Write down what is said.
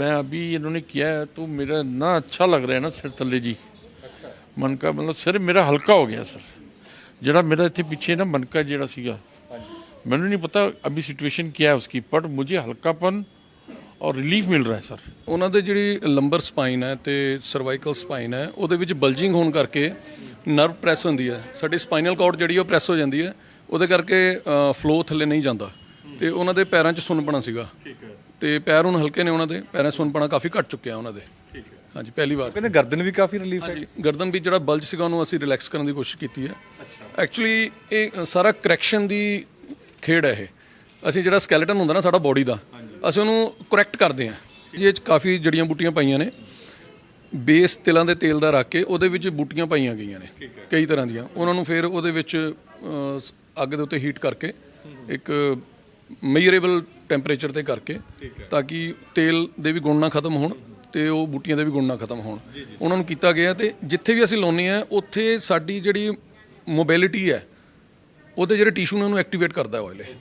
ਮੈਂ ਅਭੀ ਇਹਨਾਂ ਨੇ ਕਿਹਾ ਤੂੰ ਮੇਰਾ ना ਅੱਛਾ ਲੱਗ ਰਿਹਾ ਨਾ ਸਿਰ ਥੱਲੇ ਜੀ। जी अच्छा। मन का मतलब सिर मेरा हल्का हो ਜਿਹੜਾ ਮੇਰਾ ਇੱਥੇ ਪਿੱਛੇ ਨਾ ਮਨ ਕਾ ਜਿਹੜਾ ਸੀਗਾ। ਮੈਨੂੰ ਨਹੀਂ ਪਤਾ ਅਭੀ ਸਿਚੁਏਸ਼ਨ ਕੀ ਹੈ ਉਸकी ਪਰ ਮੁਝੇ ਹਲਕਾਪਨ ਔਰ ਰਿਲੀਫ ਮਿਲ ਰਿਹਾ ਸਰ। ਉਹਨਾਂ ਦੇ ਜਿਹੜੀ ਲੰਬਰ ਸਪਾਈਨ ਹੈ ਤੇ ਸਰਵਾਈਕਲ ਸਪਾਈਨ ਹੈ ਉਹਦੇ ਵਿੱਚ ਬਲਜਿੰਗ ਹੋਣ ਕਰਕੇ ਨਰਵ ਪ੍ਰੈਸ ਹੁੰਦੀ ਹੈ। ਸਾਡੀ ਸਪਾਈਨਲ ਕਾਰਡ ਜਿਹੜੀ ਉਹ ਪ੍ਰੈਸ ਹੋ ਜਾਂਦੀ ਹੈ। ਉਹਦੇ ਕਰਕੇ ਫਲੋ ਥੱਲੇ ਨਹੀਂ ਜਾਂਦਾ। ਤੇ ਉਹਨਾਂ ਦੇ ਪੈਰਾਂ 'ਚ ਸੁੰਨਪਣਾ ਸੀਗਾ। ਠੀਕ ਹੈ। ਤੇ ਪੈਰ ਹੁਣ ਹਲਕੇ ਨੇ ਉਹਨਾਂ ਦੇ ਪੈਰਾਂ 'ਚ ਸੁੰਨਪਣਾ ਕਾਫੀ ਘਟ ਚੁੱਕਿਆ ਉਹਨਾਂ ਦੇ। ਠੀਕ ਹੈ ਹਾਂਜੀ ਪਹਿਲੀ ਵਾਰ। ਕਹਿੰਦੇ ਗਰਦਨ ਵੀ ਕਾਫੀ ਰਿਲੀਫ ਹੈ। ਹਾਂਜੀ ਗਰਦਨ ਵੀ ਜਿਹੜਾ ਬਲਜ ਸੀਗਾ ਉਹਨੂੰ ਅਸੀਂ ਰਿਲੈਕਸ ਕਰਨ ਦੀ ਕੋਸ਼ਿਸ਼ ਕੀਤੀ ਹੈ। ਐਕਚੁਅਲੀ ਇਹ ਸਾਰਾ ਕਰੈਕਸ਼ਨ ਦੀ ਖੇਡ ਹੈ ਇਹ। ਅਸੀਂ ਜਿਹੜਾ ਸਕੈਲੇਟਨ ਹੁੰਦਾ ਨਾ ਸਾਡਾ ਬੋਡੀ ਦਾ ਅਸੀਂ ਉਹਨੂੰ ਕਰੈਕਟ ਕਰਦੇ ਹਾਂ। ਇਹ ਚ ਕਾਫੀ ਜੜੀਆਂ ਬੂਟੀਆਂ ਪਾਈਆਂ ਨੇ। ਬੇਸ ਤਿਲਾਂ ਦੇ ਤੇਲ ਦਾ ਰੱਖ ਕੇ ਉਹਦੇ ਵਿੱਚ ਬੂਟੀਆਂ ਪਾਈਆਂ ਗਈਆਂ ਨੇ ਕਈ ਤਰ੍ਹਾਂ ਦੀਆਂ। ਉਹਨਾਂ ਨੂੰ ਫਿਰ ਉਹਦੇ ਵਿੱਚ ਅੱਗ ਦੇ ਉੱਤੇ ਹੀਟ ਕਰਕੇ ਇੱਕ ਮੇਜਰੇਬਲ ਟੈਂਪਰੇਚਰ ਤੇ ਕਰਕੇ ਤਾਂ ਕਿ ਤੇਲ ਦੇ ਵੀ ਗੁਣ ਨਾ ਖਤਮ ਹੋਣ ਤੇ ਉਹ ਬੂਟੀਆਂ ਦੇ ਵੀ ਗੁਣ ਨਾ ਖਤਮ ਹੋਣ। ਉਹਨਾਂ ਨੂੰ ਕੀਤਾ ਗਿਆ ਤੇ ਜਿੱਥੇ ਵੀ ਅਸੀਂ ਲਾਉਨੇ ਆ ਉੱਥੇ ਸਾਡੀ ਜਿਹੜੀ ਮੋਬਿਲਿਟੀ ਹੈ ਉਹਦੇ ਜਿਹੜੇ ਟਿਸ਼ੂ ਨੇ ਉਹਨੂੰ ਐਕਟੀਵੇਟ ਕਰਦਾ ਆਇਲ ਇਹ।